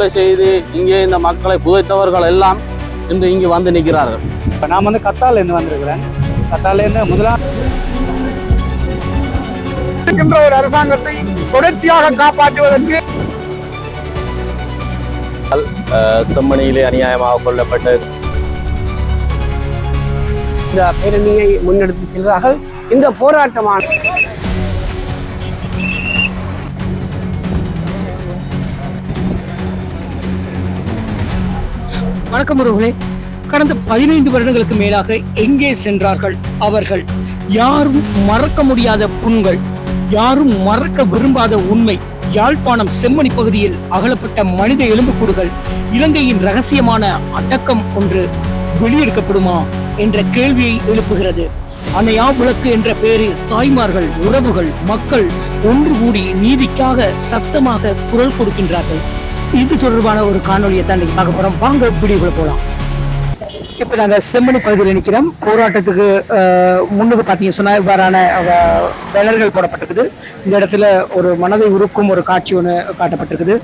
கொலை செய்து இங்கே இந்த மக்களை புதைத்தவர்கள் எல்லாம் இன்று இங்கு வந்து நிற்கிறார்கள். இப்போ நான் வந்து கத்தாலேருந்து வந்திருக்கிறேன். கத்தாலேருந்து முதலாம் இருக்கின்ற ஒரு அரசாங்கத்தை தொடர்ச்சியாக காப்பாற்றுவதற்கு செம்மணியிலே அநியாயமாக கொல்லப்பட்ட இந்த பேரணியை முன்னெடுத்து செல்கிறார்கள். இந்த போராட்டமான வணக்கம் உறவுகளே கடந்த பதினைந்து வருடங்களுக்கு மேலாக எங்கே சென்றார்கள் அவர்கள்? யாரும் மறக்க முடியாத புண்கள் யாரும் மறக்க விரும்பாத உண்மை யாழ்ப்பாணம் செம்மணி பகுதியில் அகலப்பட்ட மனித எலும்புக்கூடுகள் இலங்கையின் ரகசியமான அடக்கம் ஒன்று வெளியெடுக்கப்படுமா என்ற கேள்வியை எழுப்புகிறது. அணையா விளக்கு என்ற பெயரில் தாய்மார்கள் உறவுகள் மக்கள் ஒன்று கூடி நீதிக்காக சத்தமாக குரல் கொடுக்கின்றார்கள். இது தொடர்பான ஒரு காணொலியை தான் இன்னைக்கு பார்க்க போறோம். வாங்க வீடியோக்குள்ள போலாம். இப்ப நாங்க செம்மணி பகுதியில் நிற்கிறோம். போராட்டத்துக்கு முன்னது முன்னுக்கு பார்த்தீங்க சொன்னா இவ்வாறான பேனர்கள் போடப்பட்டிருக்குது. இந்த இடத்துல ஒரு மனதை உருக்கும் ஒரு காட்சி ஒன்று காட்டப்பட்டிருக்குது.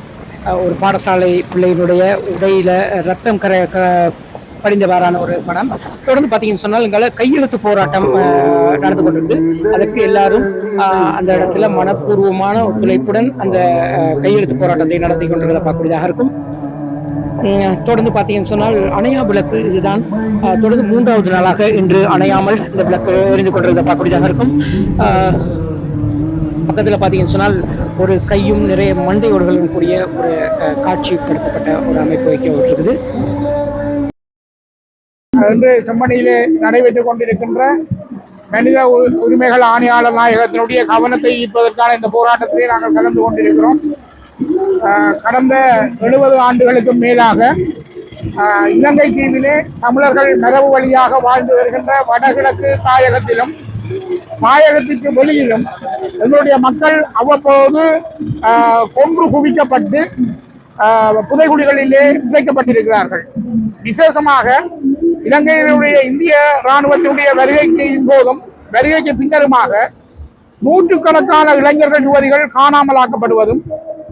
ஒரு பாடசாலை பிள்ளையினுடைய உடையில ரத்தம் கரை க படிந்தவாறான ஒரு படம். தொடர்ந்து பார்த்தீங்கன்னு சொன்னால் எங்களால் கையெழுத்து போராட்டம் நடந்து கொண்டிருக்கு அதற்கு எல்லாரும் அந்த இடத்துல மனப்பூர்வமான ஒத்துழைப்புடன் அந்த கையெழுத்து போராட்டத்தை நடத்தி கொண்டிருக்கிறத பார்க்கக்கூடியதாக இருக்கும். தொடர்ந்து பார்த்தீங்கன்னு சொன்னால் அணையா விளக்கு இதுதான். தொடர்ந்து மூன்றாவது நாளாக இன்று அணையாமல் இந்த விளக்கு எரிந்து கொண்டிருந்த பார்க்கக்கூடியதாக இருக்கும். பக்கத்தில் பார்த்தீங்கன்னு சொன்னால் ஒரு கையும் நிறைய மண்டையோடுகளும் கூடிய ஒரு காட்சிப்படுத்தப்பட்ட ஒரு அமைப்பு வைக்கப்பட்டிருக்குது. இன்று செம்மணியிலே நடைபெற்றுக் கொண்டிருக்கின்ற மனித உ- உரிமைகள் ஆணையாளர் நாயகத்தினுடைய கவனத்தை ஈர்ப்பதற்கான இந்த போராட்டத்திலே நாங்கள் கலந்து கொண்டிருக்கிறோம். கடந்த எழுபது ஆண்டுகளுக்கு மேலாக இலங்கை தீவிலே தமிழர்கள் மரபு வழியாக வாழ்ந்து வருகின்ற வடகிழக்கு தாயகத்திலும் தாயகத்திற்கு வெளியிலும் எங்களுடைய மக்கள் அவ்வப்போது கொன்று குவிக்கப்பட்டு புதைகுடிகளிலே புதைகுழிகளிலே புதைக்கப்பட்டிருக்கிறார்கள். விசேஷமாக இலங்கையினுடைய இந்திய இராணுவத்தினுடைய வருகைக்கு போதும் வருகைக்கு பின்னருமாக நூற்றுக்கணக்கான இளைஞர்கள் யுவதிகள் காணாமலாக்கப்படுவதும்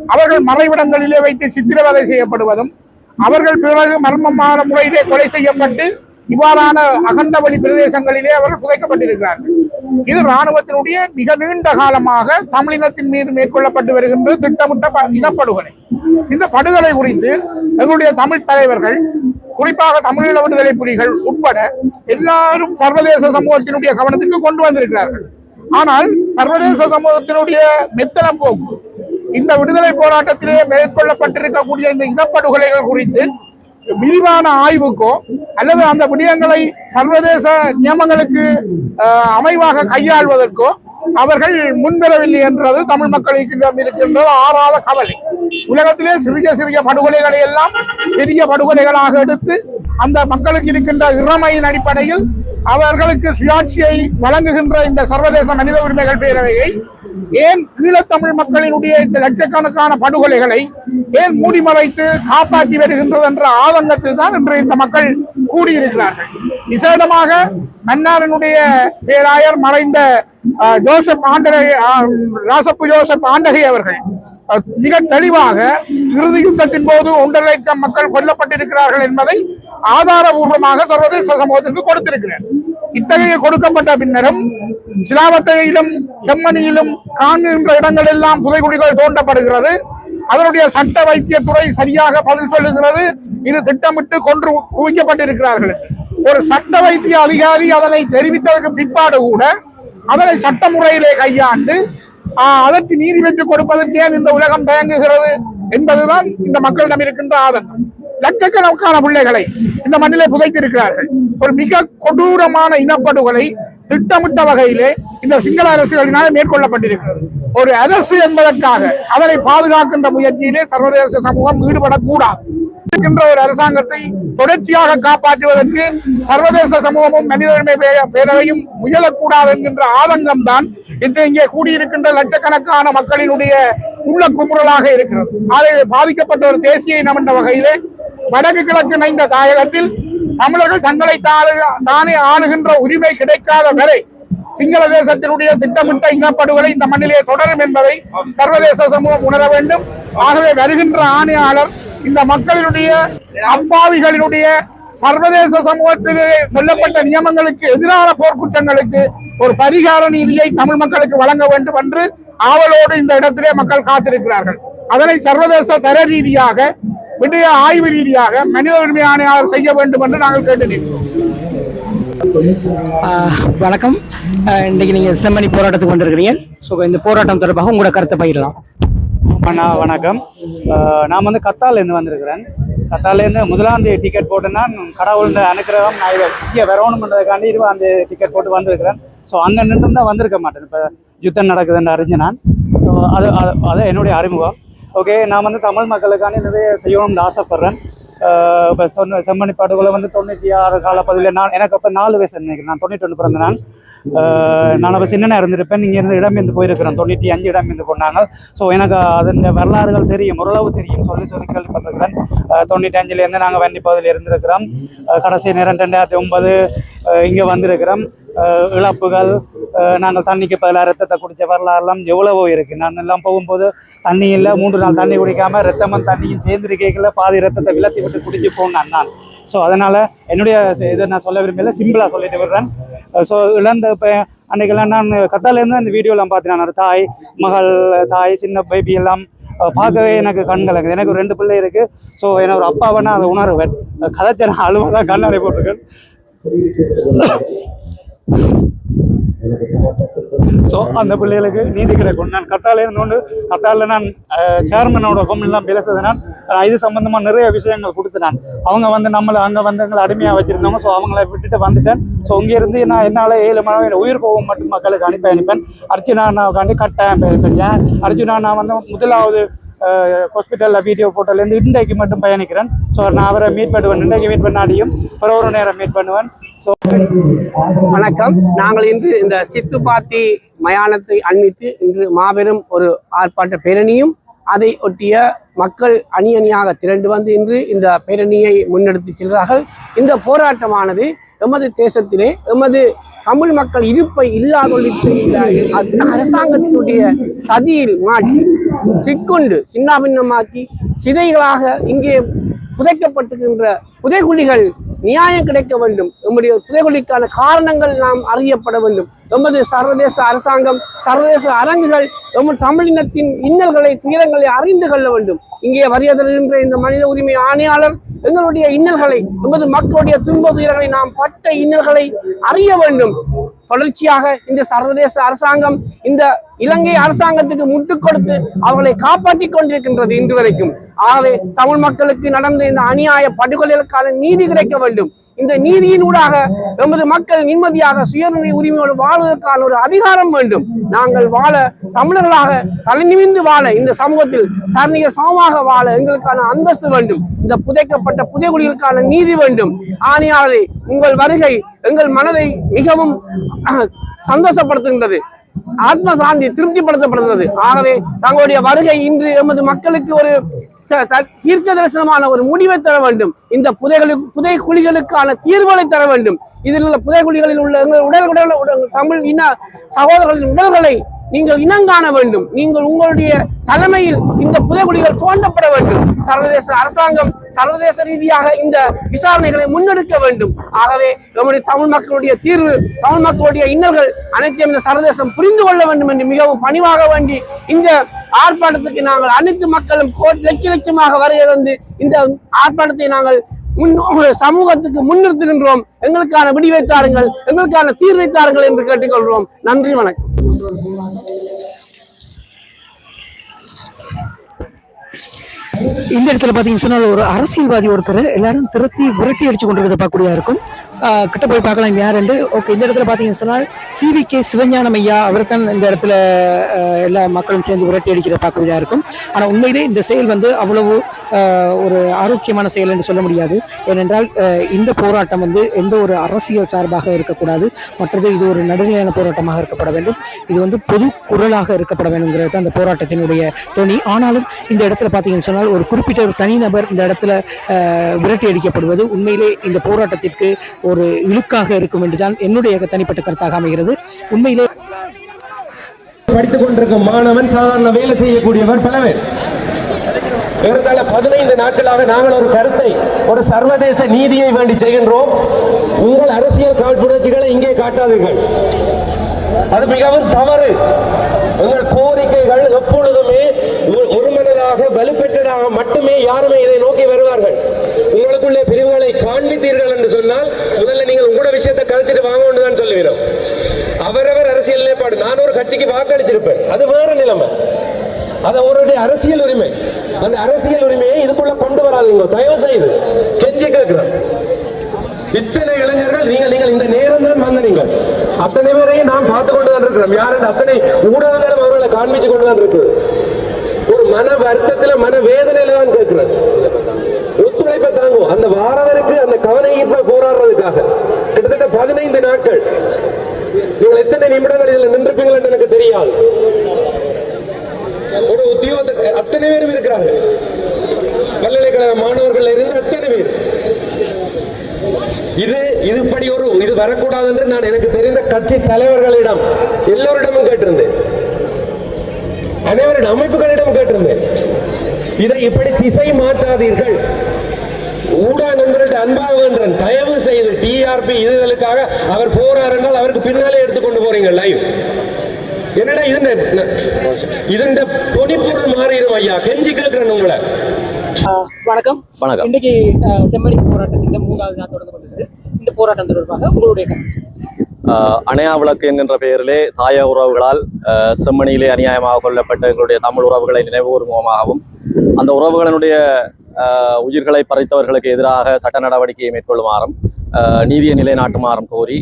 அவர்கள் மறைவிடங்களிலே வைத்து சித்திரவதை செய்யப்படுவதும் அவர்கள் பிறகு மர்மமான முறையிலே கொலை செய்யப்பட்டு இவ்வாறான அகண்டவழி பிரதேசங்களிலே அவர்கள் புதைக்கப்பட்டிருக்கிறார்கள். இது இராணுவத்தினுடைய மிக நீண்ட காலமாக தமிழினத்தின் மீது மேற்கொள்ளப்பட்டு வருகின்ற திட்டமிட்ட இனப்படுகொலை இந்த படுகொலை குறித்து எங்களுடைய தமிழ் தலைவர்கள் குறிப்பாக தமிழீழ விடுதலை புலிகள் உட்பட எல்லாரும் சர்வதேச சமூகத்தினுடைய கவனத்திற்கு கொண்டு வந்திருக்கிறார்கள். ஆனால் சர்வதேச சமூகத்தினுடைய மெத்தன போக்கு இந்த விடுதலை போராட்டத்திலே மேற்கொள்ளப்பட்டிருக்கக்கூடிய இந்த இனப்படுகொலைகள் குறித்து விரிவான ஆய்வுக்கோ அல்லது அந்த விடயங்களை சர்வதேச நியமங்களுக்கு அமைவாக கையாள்வதற்கோ அவர்கள் முன்வரவில்லை என்றது தமிழ் மக்களுக்கு இருக்கின்ற ஆறாத கவலை. உலகத்திலே சிறிய சிறிய படுகொலைகளை எல்லாம் பெரிய படுகொலைகளாக எடுத்து அந்த மக்களுக்கு இருக்கின்ற இறமையின் அடிப்படையில் அவர்களுக்கு சுயாட்சியை வழங்குகின்ற இந்த சர்வதேச மனித உரிமைகள் பேரவையை ஏன் ஈழத்தமிழ் மக்களினுடைய இந்த லட்சக்கணக்கான படுகொலைகளை ஏன் மூடி மறைத்து காப்பாற்றி வருகின்றது என்ற ஆதங்கத்தில் தான் இன்று இந்த மக்கள் கூடியிருக்கிறார்கள். விசேடமாக மன்னாரனுடைய பேராயர் மறைந்த அஹ், ஜோசப் ஆண்டகை ராசப்பு ஜோசப் ஆண்டகை அவர்கள் மிக தெளிவாக இறுதி யுத்தத்தின் போது ஒன்றரை லட்சம் மக்கள் கொல்லப்பட்டிருக்கிறார்கள் என்பதை ஆதாரபூர்வமாக சர்வதேச சமூகத்திற்கு கொடுத்திருக்கிறேன். இத்தகைய கொடுக்கப்பட்ட பின்னரும் சிலாவத்தையிலும் செம்மணியிலும் காண்கின்ற இடங்கள் எல்லாம் புதைகுழிகள் தோண்டப்படுகிறது. அதனுடைய சட்ட வைத்தியத்துறை சரியாக பதில் சொல்லுகிறது. இது திட்டமிட்டு கொன்று குவிக்கப்பட்டிருக்கிறார்கள். ஒரு சட்ட வைத்திய அதிகாரி அதனை தெரிவித்ததற்கு பிற்பாடு கூட அதனை சட்ட முறையிலே கையாண்டு அதற்கு நீதி பெற்றுக் கொடுப்பதற்கு ஏன் இந்த உலகம் தயங்குகிறது என்பதுதான் இந்த மக்களிடம் இருக்கின்ற ஆதங்கம். லட்சக்கணக்கான பிள்ளைகளை இந்த மண்ணிலே புதைத்திருக்கிறார்கள். ஒரு மிக கொடூரமான இனப்படுகொலை திட்டமிட்ட வகையிலே இந்த சிங்கள அரசுகளினால் மேற்கொள்ளப்பட்டிருக்கிறது. ஒரு அரசு என்பதற்காக அதனை பாதுகாக்கின்ற முயற்சியிலே சர்வதேச சமூகம் ஈடுபடக்கூடாது. இருக்கின்ற ஒரு அரசாங்கத்தை தொடர்ச்சியாக காப்பாற்றுவதற்கு சர்வதேச சமூகமும் மனித பேரவையும் முயலக்கூடாது என்கின்ற ஆதங்கம் தான் இந்த இங்கே கூடியிருக்கின்ற லட்சக்கணக்கான மக்களினுடைய உள்ள குமுறலாக இருக்கிறது. அதை பாதிக்கப்பட்ட ஒரு தேசிய இனம் என்ற வகையிலே வடக்கு கிழக்கு இணைந்த தாயகத்தில் தமிழர்கள் தங்களை தானே ஆளுகின்ற உரிமை கிடைக்காத வரை சிங்கள தேசத்தினுடைய திட்டமிட்ட இனப்படுகொலை இந்த மண்ணிலே தொடரும் என்பதை சர்வதேச சமூகம் உணர வேண்டும். ஆகவே வருகின்ற ஆணையாளர் இந்த மக்களினுடைய அப்பாவிகளினுடைய சர்வதேச சமூகத்திலே சொல்லப்பட்ட நியமங்களுக்கு எதிரான போர்க்குற்றங்களுக்கு ஒரு பரிகார நீதியை தமிழ் மக்களுக்கு வழங்க வேண்டும் என்று ஆவலோடு இந்த இடத்திலே மக்கள் காத்திருக்கிறார்கள். அதனை சர்வதேச தர ரீதியாக விடய ஆய்வு ரீதியாக மனித உரிமை ஆணையாளர் செய்ய வேண்டும் என்று நாங்கள் கேட்டு நிற்கிறோம் வணக்கம். ஆஹ் இன்னைக்கு நீங்கள் செம்மணி போராட்டத்துக்கு வந்திருக்கிறீங்க. ஸோ இந்த போராட்டம் தொடர்பாக உங்களோட கருத்தை பகிரலாம். அண்ணா வணக்கம். நான் வந்து கத்தாலேருந்து வந்திருக்கிறேன். கத்தாலேருந்து முதலாம் தேதி டிக்கெட் போட்டேன்னா கடவுள் அனுக்கிரகம் நான் இதை முக்கிய வரணுன்றதுக்காண்டி இருபதாம் தேதி டிக்கெட் போட்டு வந்திருக்கிறேன். ஸோ அங்கே நின்று தான் வந்திருக்க மாட்டேன். இப்போ யுத்தம் நடக்குதுன்னு அறிஞ்சு நான். ஸோ அது அது- அது என்னுடைய அறிமுகம். ஓகே நான் வந்து தமிழ் மக்களுக்கான நிறைய செய்யணும்னு ஆசைப்பட்றேன். இப்போ சொன்ன செம்மணி படுகொலை வந்து தொண்ணூற்றி ஆறு காலப்பகுதியில் நான் எனக்கு அப்போ நாலு வயசு நினைக்கிறேன். நான் தொண்ணூற்றி ஒன்று பிறந்த நான் நான் அப்போ சின்னனா இருந்திருப்பேன். இங்கே இருந்து இடம்பெயர்ந்து போயிருக்கிறேன் தொண்ணூற்றி அஞ்சு இடம்பெயர்ந்து போனாங்க. ஸோ எனக்கு அதன் வரலாறுகள் தெரியும் ஓரளவு தெரியும். சொல்லி சொல்லி கேள்விப்பட்டிருக்கிறேன். தொண்ணூற்றி அஞ்சுலேருந்து நாங்கள் வண்டி பகுதியில் இருந்திருக்கிறோம். கடைசி நேரம் ரெண்டாயிரத்தி ஒன்பது இங்கே வந்திருக்கிறோம். இழப்புகள் நாங்கள் தண்ணிக்கு பதிலாக ரத்தத்தை குடித்த வரலாறுலாம் எவ்வளவோ இருக்குது நான் எல்லாம் போகும்போது தண்ணி இல்லை மூன்று நாள் தண்ணி குடிக்காமல் ரத்தமும் தண்ணியும் சேர்ந்து கேட்கல பாதி ரத்தத்தை விலத்தி விட்டு குடிச்சு போனேன் நான். ஸோ அதனால் என்னுடைய இதை நான் சொல்ல விரும்பல சிம்பிளாக சொல்லிட்டு விடுறேன். ஸோ இழந்த இப்போ அன்றைக்கெல்லாம் நான் கத்தாலேருந்து அந்த வீடியோலாம் பார்த்தேன் நான் தாய் மகள் தாய் சின்ன பேபி எல்லாம் பார்க்கவே எனக்கு கண் எனக்கு ஒரு ரெண்டு பிள்ளை இருக்குது ஸோ என்னை ஒரு அப்பாவை நான் அதை உணர்வேன். கதைச்சேன் அழுவதான் கண்ணாடி போட்டிருக்கேன். ஸோ அந்த பிள்ளைகளுக்கு நீதி கிடைக்கும். நான் கத்தால இருந்தோண்டு கத்தால நான் சேர்மனோட கொம்மெல்லாம் பேசுறது நான் இது சம்மந்தமாக நிறைய விஷயங்கள் கொடுத்து நான். அவங்க வந்து நம்மளை அங்கே வந்து எங்களை அடிமையாக வச்சிருந்தவங்க ஸோ அவங்கள விட்டுட்டு வந்துட்டேன். ஸோ இங்கேருந்து நான் என்னால் ஏழு மணி என் உயிர் போகும் மட்டும் மக்களுக்கு அனுப்பி அனுப்பேன். அர்ஜுனா நான் கட்டாயம் பேசுறேன் அர்ஜுனா நான் வந்து முதலாவது ஹாஸ்பிட்டலில் வீடியோ போட்டோலேருந்து இன்றைக்கு மட்டும் பயணிக்கிறேன். ஸோ நான் அவரை மீட் பண்ணுவேன். இன்றைக்கு மீட் பண்ணாடியும் ஒரு ஒரு நேரம் மீட் பண்ணுவேன். ஸோ வணக்கம். நாங்கள் இன்று இந்த சித்துப்பாத்தி மயானத்தை அண்மித்து இன்று மாபெரும் ஒரு ஆர்ப்பாட்ட பேரணியும் அதை ஒட்டிய மக்கள் அணி அணியாக திரண்டு வந்து இன்று இந்த பேரணியை முன்னெடுத்து செல்கிறார்கள். இந்த போராட்டமானது எமது தேசத்திலே எமது தமிழ் மக்கள் இருப்பை இல்லாதொழித்து இந்த அரசாங்கத்தினுடைய சதியில் மாட்டி சிக்குண்டு சின்னாபின்னமாக்கி சிதைகளாக இங்கே புதைக்கப்பட்டிருக்கின்ற புதைகுழிகள் நியாயம் கிடைக்க வேண்டும். நம்முடைய புதைகுழிக்கான காரணங்கள் நாம் அறியப்பட வேண்டும். நமது சர்வதேச அரசாங்கம் சர்வதேச அரங்குகள் நம்ம தமிழினத்தின் இன்னல்களை துயரங்களை அறிந்து கொள்ள வேண்டும். இங்கே வருகின்ற இந்த மனித உரிமை ஆணையாளர் எங்களுடைய இன்னல்களை எமது மக்களுடைய துன்ப துயரங்களை நாம் பட்ட இன்னல்களை அறிய வேண்டும். தொடர்ச்சியாக இந்த சர்வதேச அரசாங்கம் இந்த இலங்கை அரசாங்கத்துக்கு முட்டுக் கொடுத்து அவர்களை காப்பாற்றிக் கொண்டிருக்கின்றது இன்று வரைக்கும். ஆகவே தமிழ் மக்களுக்கு நடந்த இந்த அநியாய படுகொலைகளுக்கான நீதி கிடைக்க வேண்டும். இந்த நீதியினூடாக எமது மக்கள் நிம்மதியாக சுயநிலை உரிமையோடு வாழ்வதற்கான ஒரு அதிகாரம் வேண்டும். நாங்கள் வாழ தமிழர்களாக தலை நிமிந்து வாழ இந்த சமூகத்தில் சரணிக சமமாக வாழ எங்களுக்கான அந்தஸ்து வேண்டும். இந்த புதைக்கப்பட்ட புதைகுடிகளுக்கான நீதி வேண்டும். ஆணையாளரே உங்கள் வருகை எங்கள் மனதை மிகவும் சந்தோஷப்படுத்துகின்றது. ஆத்ம சாந்தி திருப்திப்படுத்தப்படுகிறது. ஆகவே தங்களுடைய வருகை இன்று எமது மக்களுக்கு ஒரு தீர்க்க தரிசனமான ஒரு முடிவை தர வேண்டும். இந்த புதைகளுக்கு புதை குழிகளுக்கான தீர்வுகளை தர வேண்டும். இதில் உள்ள புதைகுழிகளில் உள்ள உடல் உடல் உடல் தமிழ் இன சகோதரர்களின் உடல்களை நீங்கள் இனங்காண வேண்டும். நீங்கள் உங்களுடைய தலைமையில் இந்த புதைகுழிகள் தோண்டப்பட வேண்டும். சர்வதேச அரசாங்கம் சர்வதேச ரீதியாக இந்த விசாரணைகளை முன்னெடுக்க வேண்டும். ஆகவே நம்முடைய தமிழ் மக்களுடைய தீர்வு தமிழ் மக்களுடைய இன்னல்கள் அனைத்தையும் இந்த சர்வதேசம் புரிந்து கொள்ள வேண்டும் என்று மிகவும் பணிவாக வேண்டி இந்த ஆர்ப்பாட்டத்துக்கு நாங்கள் அனைத்து மக்களும் கோடி லட்ச லட்சமாக வருகிறது இந்த ஆர்ப்பாட்டத்தை நாங்கள் சமூகத்துக்கு முன்னிறுத்துகின்றோம். எங்களுக்கான விடிவை தாருங்கள் எங்களுக்கான தீர்வை தாருங்கள் என்று கேட்டுக்கொள்கிறோம். நன்றி வணக்கம். இந்த இடத்துல பார்த்தீங்கன்னு சொன்னால் ஒரு அரசியல்வாதி ஒருத்தர் எல்லாரும் திரத்தி விரட்டி அடிச்சு கொண்டிருக்கிறத பார்க்கக்கூடியதா இருக்கும். கிட்ட போய் பார்க்கலாம் யாருண்டு ஓகே இந்த இடத்துல பார்த்தீங்கன்னு சொன்னால் சிவி கே சிவஞானம் ஐயா அவர் தான் இந்த இடத்துல எல்லா மக்களும் சேர்ந்து விரட்டி அடிக்கிற பார்க்கக்கூடியதா இருக்கும். ஆனால் உண்மையிலே இந்த செயல் வந்து அவ்வளவு ஒரு ஆரோக்கியமான செயல் என்று சொல்ல முடியாது. ஏனென்றால் இந்த போராட்டம் வந்து எந்த ஒரு அரசியல் சார்பாக இருக்கக்கூடாது. மற்றது இது ஒரு நடுநிலையான போராட்டமாக இருக்கப்பட வேண்டும். இது வந்து பொது குரலாக இருக்கப்பட வேண்டும்ங்கிறது தான் போராட்டத்தினுடைய தோணி ஆனாலும் இந்த இடத்துல பார்த்தீங்கன்னு சொன்னால் ஒரு குறிப்பிட்ட ஒரு தனிநபர் இந்த இடத்துல விரட்டி அடிக்கப்படுவது உண்மையிலே இந்த போராட்டத்திற்கு ஒரு ஒரு இழுக்காக இருக்கும் என்றுதான் என்னுடைய தனிப்பட்ட கருத்தாக அமைகிறது. உண்மையிலே படித்துக் கொண்டிருக்கும் மாணவன் சாதாரண வேலை செய்யக்கூடியவர் பல பேர். ஏறத்தாழ பதினைந்து நாட்களாக நாங்கள் ஒரு கருத்தை ஒரு சர்வதேச நீதியை வேண்டி செய்கின்றோம். உங்கள் அரசியல் காழ்ப்புணர்ச்சிகளை இங்கே காட்டாதீர்கள். அது மிகவும் தவறு. உங்கள் கோரிக்கைகள் எப்பொழுதுமே ஒருமனதாக வலுப்பெற்றதாக மட்டுமே யாருமே இதை நோக்கி வருவார்கள். உங்களுக்குள்ளே பிரிவுகளை காண்பித்தீர்கள் என்று சொன்னால் முதல்ல நீங்கள் உங்களோட விஷயத்தை கழிச்சிட்டு வாங்க தான் சொல்லுகிறோம். அவரவர் அரசியல் நிலைப்பாடு. நான் ஒரு கட்சிக்கு வாக்களிச்சிருப்பேன். அது வேற நிலைமை. அது அவருடைய அரசியல் உரிமை. அந்த அரசியல் உரிமையை இதுக்குள்ள கொண்டு வராதுங்க. தயவு செய்து கெஞ்சி கேட்கிறேன். இத்தனை இளைஞர்கள் நீங்கள் நீங்கள் இந்த நேரம் தான் வந்த நீங்கள் அத்தனை பேரையும் நாம் பார்த்து கொண்டு தான் இருக்கிறோம். யார் அத்தனை ஊடகங்களும் அவர்களை காண்பிச்சு கொண்டு தான் இருக்குது. ஒரு மன வருத்தத்துல மன வேதனையில தான் கேட்கிறது ஒத்துழைப்பை தாங்கும் அந்த வாரவருக்கு அந்த கவன ஈர்ப்பை போராடுறதுக்காக. கிட்டத்தட்ட பதினைந்து நாட்கள். நீங்கள் எத்தனை நிமிடங்கள் இதில் நின்றுப்பீங்கள் என்று எனக்கு தெரியாது. ஒரு உத்தியோக அத்தனை பேரும் இருக்கிறார்கள் பல்கலைக்கழக மாணவர்கள் இருந்து அத்தனை பேர். இது இதுபடி ஒரு இது வரக்கூடாது என்று நான் எனக்கு தெரிந்த கட்சி தலைவர்களிடம் எல்லோரிடமும் கேட்டிருந்தேன். அனைவரிடம் அமைப்புகளிடம் கேட்டிருந்தேன். இதை இப்படி திசை மாற்றாதீர்கள். ஊடக நண்பர்கள்ட்ட அன்பாக தயவு செய்து டிஆர்பி இதுகளுக்காக அவர் போறார் என்றால் அவருக்கு பின்னாலே எடுத்துக்கொண்டு போறீங்க லைவ் என்னடா இதுண்ட இதுண்ட தொனிப்பொருள் மாறிடும் ஐயா. கெஞ்சி கேட்கிறேன் உங்களை. வணக்கம். வணக்கம். இன்றைக்கு ஆஹ் செம்மணி போராட்டத்தின் மூன்றாவது நாள் தொடர்ந்து கொண்டிருக்கு இந்த போராட்டம் தொடர்பாக உங்களுடைய அணையா விளக்கு என்கின்ற பெயரிலே தாய உறவுகளால் ஆஹ் செம்மணியிலே அநியாயமாக கொல்லப்பட்ட எங்களுடைய தமிழ் உறவுகளை நினைவுகூரும் முகமாகவும் அந்த உறவுகளினுடைய உயிர்களை பறித்தவர்களுக்கு எதிராக சட்ட நடவடிக்கையை மேற்கொள்ளுமாறும் ஆஹ் நீதியை நிலைநாட்டுமாறும் கோரி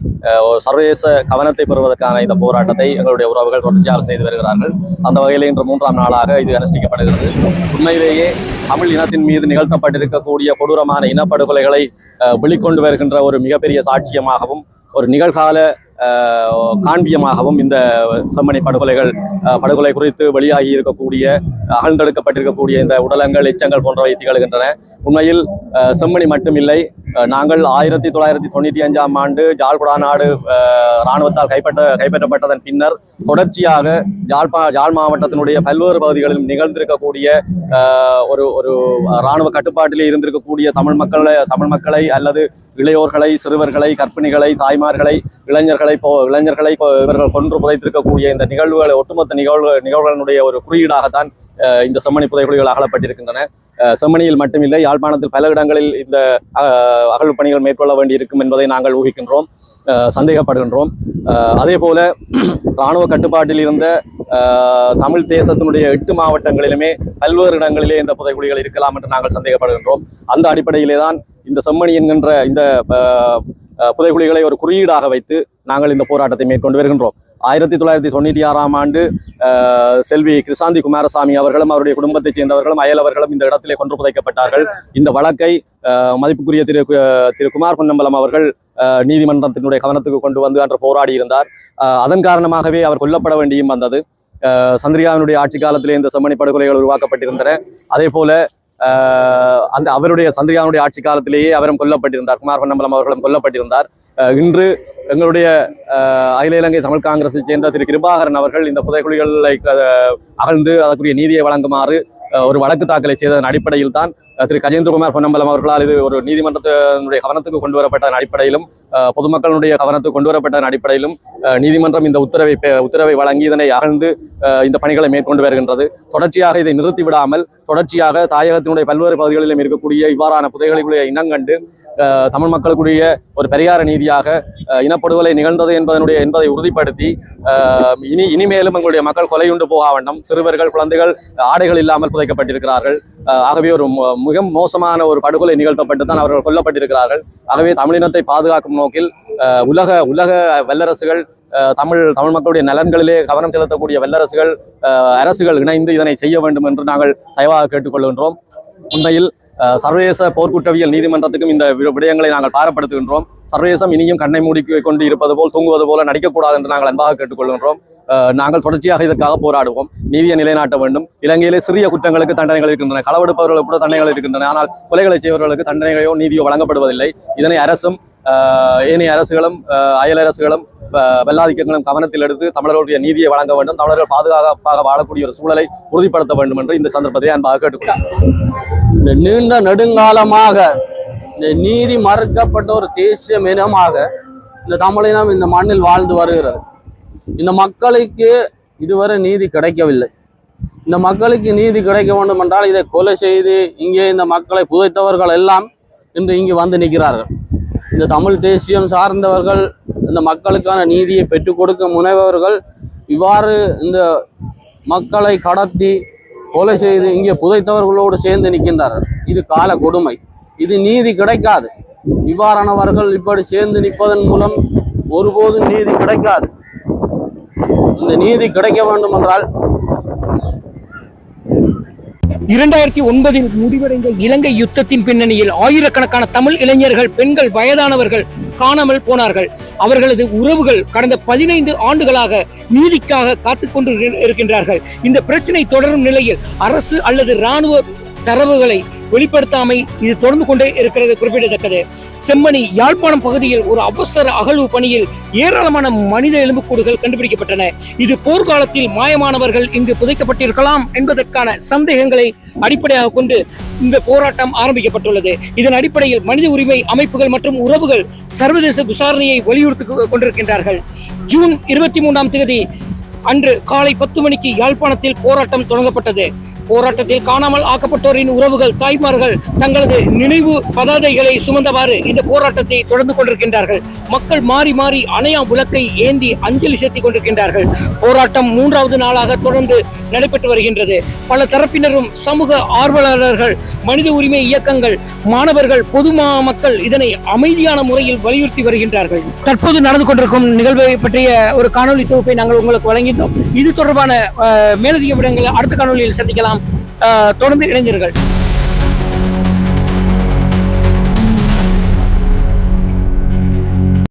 சர்வதேச கவனத்தை பெறுவதற்கான இந்த போராட்டத்தை எங்களுடைய உறவுகள் தொடர்ச்சியாக செய்து வருகிறார்கள். அந்த வகையில் இன்று மூன்றாம் நாளாக இது அனுஷ்டிக்கப்படுகிறது. உண்மையிலேயே தமிழ் இனத்தின் மீது நிகழ்த்தப்பட்டிருக்கக்கூடிய கொடூரமான இனப்படுகொலைகளை ஆஹ் வெளிக்கொண்டு வருகின்ற ஒரு மிகப்பெரிய சாட்சியமாகவும் ஒரு நிகழ்கால காண்பியமாகவும் இந்த செம்மணி படுகொலைகள் படுகொலை குறித்து வெளியாகி இருக்கக்கூடிய அகழ்ந்தெடுக்கப்பட்டிருக்கக்கூடிய இந்த உடலங்கள் எச்சங்கள் போன்றவை திகழ்கின்றன உண்மையில் ஆஹ், செம்மணி மட்டுமில்லை நாங்கள் ஆயிரத்தி தொள்ளாயிரத்தி தொண்ணூற்றி அஞ்சாம் ஆண்டு ஜாழ்குடா நாடு இராணுவத்தால் கைப்பற்ற கைப்பற்றப்பட்டதன் பின்னர் தொடர்ச்சியாக ஜாழ்பா ஜாழ் மாவட்டத்தினுடைய பல்வேறு பகுதிகளிலும் நிகழ்ந்திருக்கக்கூடிய ஆஹ், ஒரு ஒரு இராணுவ கட்டுப்பாட்டிலே இருந்திருக்கக்கூடிய தமிழ் மக்களை தமிழ் மக்களை அல்லது இளையோர்களை சிறுவர்களை கற்பிணிகளை தாய்மார்களை இளைஞர்களை போ இளைஞர்களை இவர்கள் கொன்று புதைத்திருக்கக்கூடிய இந்த நிகழ்வுகளை ஒட்டுமொத்த நிகழ்வு நிகழ்வுகளினுடைய ஒரு குறியீடாகத்தான் இந்த செம்மணி புதைகுழிகள் அகலப்பட்டிருக்கின்றன. செம்மணியில் மட்டுமில்லை யாழ்ப்பாணத்தில் பல இடங்களில் இந்த அகழ்வு பணிகள் மேற்கொள்ள வேண்டியிருக்கும் என்பதை நாங்கள் ஊகிக்கின்றோம் சந்தேகப்படுகின்றோம். அதே போல இராணுவ கட்டுப்பாட்டில் இருந்த தமிழ் தேசத்தினுடைய எட்டு மாவட்டங்களிலுமே பல்வேறு இடங்களிலே இந்த புதைக்குழிகள் இருக்கலாம் என்று நாங்கள் சந்தேகப்படுகின்றோம். அந்த அடிப்படையிலே தான் இந்த செம்மணி என்கின்ற இந்த புதைக்குழிகளை ஒரு குறியீடாக வைத்து நாங்கள் இந்த போராட்டத்தை மேற்கொண்டு வருகின்றோம். ஆயிரத்தி தொள்ளாயிரத்தி தொண்ணூற்றி ஆறாம் ஆண்டு செல்வி கிருஷாந்தி குமாரசாமி அவர்களும் அவருடைய குடும்பத்தைச் சேர்ந்தவர்களும் அயலவர்களும் இந்த இடத்திலே கொன்று புதைக்கப்பட்டார்கள் இந்த வழக்கை மதிப்புக்குரிய திரு திரு குமார் பொன்னம்பலம் அவர்கள் அஹ், நீதிமன்றத்தினுடைய கவனத்துக்கு கொண்டு வந்து அன்று போராடி இருந்தார் அதன் காரணமாகவே அவர் கொல்லப்பட வேண்டியும் வந்தது. சந்திரிகாவினுடைய ஆட்சி காலத்திலே இந்த செம்மணி படுகொலைகள் உருவாக்கப்பட்டிருந்தன. அதே போல அந்த அவருடைய சந்திரிகாவுடைய ஆட்சி காலத்திலேயே அவரும் கொல்லப்பட்டிருந்தார். குமார் பொன்னம்பலம் அவர்களும் கொல்லப்பட்டிருந்தார். இன்று எங்களுடைய அகில இலங்கை தமிழ் காங்கிரஸை சேர்ந்த திரு கிருபாகரன் அவர்கள் இந்த புதைக்குழிகளை அகழ்ந்து அதற்குரிய நீதியை வழங்குமாறு ஒரு வழக்கு தாக்கலை செய்ததன் அடிப்படையில் தான் திரு கஜேந்திரகுமார் பொன்னம்பலம் அவர்களால் இது ஒரு நீதிமன்றத்தினுடைய கவனத்துக்கு கொண்டு வரப்பட்டதன் அடிப்படையிலும் பொதுமக்களுடைய கவனத்துக்கு கொண்டு வரப்பட்டதன் அடிப்படையிலும் நீதிமன்றம் இந்த உத்தரவை உத்தரவை வழங்கி இதனை அகழ்ந்து அஹ், இந்த பணிகளை மேற்கொண்டு வருகின்றது. தொடர்ச்சியாக இதை நிறுத்தி விடாமல் தொடர்ச்சியாக தாயகத்தினுடைய பல்வேறு பகுதிகளிலும் இருக்கக்கூடிய இவ்வாறான புதைகளுடைய இனங்கண்டு தமிழ் மக்களுக்குரிய ஒரு பெரியார நீதியாக இனப்படுகொலை நிகழ்ந்தது என்பதனுடைய என்பதை உறுதிப்படுத்தி இனி இனிமேலும் எங்களுடைய மக்கள் கொலையுண்டு போக வேண்டும் சிறுவர்கள் குழந்தைகள் ஆடைகள் இல்லாமல் புதைக்கப்பட்டிருக்கிறார்கள். ஆகவே ஒரு மோ- மிக மோசமான ஒரு படுகொலை நிகழ்த்தப்பட்டு தான் அவர்கள் கொல்லப்பட்டிருக்கிறார்கள். ஆகவே தமிழினத்தை பாதுகாக்கும் நோக்கில் அஹ், உலக உலக வல்லரசுகள் அஹ், தமிழ் தமிழ் மக்களுடைய நலன்களிலே கவனம் செலுத்தக்கூடிய வல்லரசுகள் அஹ், அரசுகள் இணைந்து இதனை செய்ய வேண்டும் என்று நாங்கள் தயவாக கேட்டுக்கொள்கின்றோம். உண்மையில் சர்வதேச போர்க்குற்றவியல் நீதிமன்றத்துக்கும் இந்த வி- விடயங்களை நாங்கள் பாரப்படுத்துகின்றோம். சர்வதேசம் இனியும் கண்ணை மூடி கொண்டு இருப்பது போல் தூங்குவது போல நடிக்கக்கூடாது என்று நாங்கள் அன்பாக கேட்டுக்கொள்கின்றோம். நாங்கள் தொடர்ச்சியாக இதற்காக போராடுவோம். நீதியை நிலைநாட்ட வேண்டும். இலங்கையிலே சிறிய குற்றங்களுக்கு தண்டனைகள் இருக்கின்றன. களவெடுப்பவர்களுக்கு கூட தண்டனைகள் இருக்கின்றன. ஆனால் கொலைகளை செய்வர்களுக்கு தண்டனைகளோ நீதியோ வழங்கப்படுவதில்லை. இதனை அரசும் ஏனைய அரசுகளும் ஆஹ், அயல் அரசுகளும் வெள்ளாதிக்கங்களும் கவனத்தில் எடுத்து தமிழர்களுடைய நீதியை வழங்க வேண்டும் தமிழர்கள் பாதுகாப்பாக வாழக்கூடிய ஒரு சூழலை உறுதிப்படுத்த வேண்டும் என்று இந்த சந்தர்ப்பத்தை அன்பாக கேட்டுக்கொள்கிறேன். நீண்ட நெடுங்காலமாக இந்த நீதி மறுக்கப்பட்ட ஒரு தேசிய இனமாக இந்த தமிழினம் இந்த மண்ணில் வாழ்ந்து வருகிறது. இந்த மக்களுக்கு இதுவரை நீதி கிடைக்கவில்லை. இந்த மக்களுக்கு நீதி கிடைக்க வேண்டும் என்றால் இதை கொலை செய்து இங்கே இந்த மக்களை புதைத்தவர்கள் எல்லாம் இன்று இங்கு வந்து நிற்கிறார்கள். இந்த தமிழ் தேசியம் சார்ந்தவர்கள் இந்த மக்களுக்கான நீதியை பெற்றுக் கொடுக்க முனைவர்கள் இவ்வாறு இந்த மக்களை கடத்தி கொலை செய்து இங்கே புதைத்தவர்களோடு சேர்ந்து நிற்கின்றார்கள். இது கால கொடுமை. இது நீதி கிடைக்காது. இவ்வாறானவர்கள் இப்படி சேர்ந்து நிற்பதன் மூலம் ஒருபோதும் நீதி கிடைக்காது. இந்த நீதி கிடைக்க வேண்டும் என்றால் இரண்டாயிரத்தி ஒன்பதில் முடிவடைந்த இலங்கை யுத்தத்தின் பின்னணியில் ஆயிரக்கணக்கான தமிழ் இளைஞர்கள் பெண்கள் வயதானவர்கள் காணாமல் போனார்கள். அவர்களது உறவுகள் கடந்த பதினைந்து ஆண்டுகளாக நீதிக்காக காத்துக்கொண்டு இரு- இருக்கின்றார்கள். இந்த பிரச்சனை தொடரும் நிலையில் அரசு அல்லது இராணுவ தரவுகளை வெளிப்படுத்தாமை இது தொடர்ந்து கொண்டே இருக்கிறது குறிப்பிடத்தக்கது. செம்மணி யாழ்ப்பாணம் பகுதியில் ஒரு அவசர அகழ்வு பணியில் ஏராளமான மனித எலும்புக்கூடுகள் கண்டுபிடிக்கப்பட்டன. இது போர்க்காலத்தில் மாயமானவர்கள் இங்கு புதைக்கப்பட்டிருக்கலாம் என்பதற்கான சந்தேகங்களை அடிப்படையாக கொண்டு இந்த போராட்டம் ஆரம்பிக்கப்பட்டுள்ளது. இதன் அடிப்படையில் மனித உரிமை அமைப்புகள் மற்றும் உறவுகள் சர்வதேச விசாரணையை வலியுறுத்தி கொண்டிருக்கின்றார்கள். ஜூன் இருபத்தி மூன்றாம் தேதி அன்று காலை பத்து மணிக்கு யாழ்ப்பாணத்தில் போராட்டம் தொடங்கப்பட்டது. போராட்டத்தில் காணாமல் ஆக்கப்பட்டோரின் உறவுகள் தாய்மார்கள் தங்களது நினைவு பதாதைகளை சுமந்தவாறு இந்த போராட்டத்தை தொடர்ந்து கொண்டிருக்கின்றார்கள். மக்கள் மாறி மாறி அணையா விளக்கை ஏந்தி அஞ்சலி செலுத்திக் கொண்டிருக்கின்றார்கள். போராட்டம் மூன்றாவது நாளாக தொடர்ந்து நடைபெற்று வருகின்றது. பல தரப்பினரும் சமூக ஆர்வலர்கள் மனித உரிமை இயக்கங்கள் மாணவர்கள் பொது மக்கள் இதனை அமைதியான முறையில் வலியுறுத்தி வருகின்றார்கள். தற்போது நடந்து கொண்டிருக்கும் நிகழ்வை பற்றிய ஒரு காணொளி தொகுப்பை நாங்கள் உங்களுக்கு வழங்கினோம். இது தொடர்பான மேலதிக விடங்களை அடுத்த காணொளியில் சந்திக்கலாம். தொடர்ந்து இணைந்தீர்கள்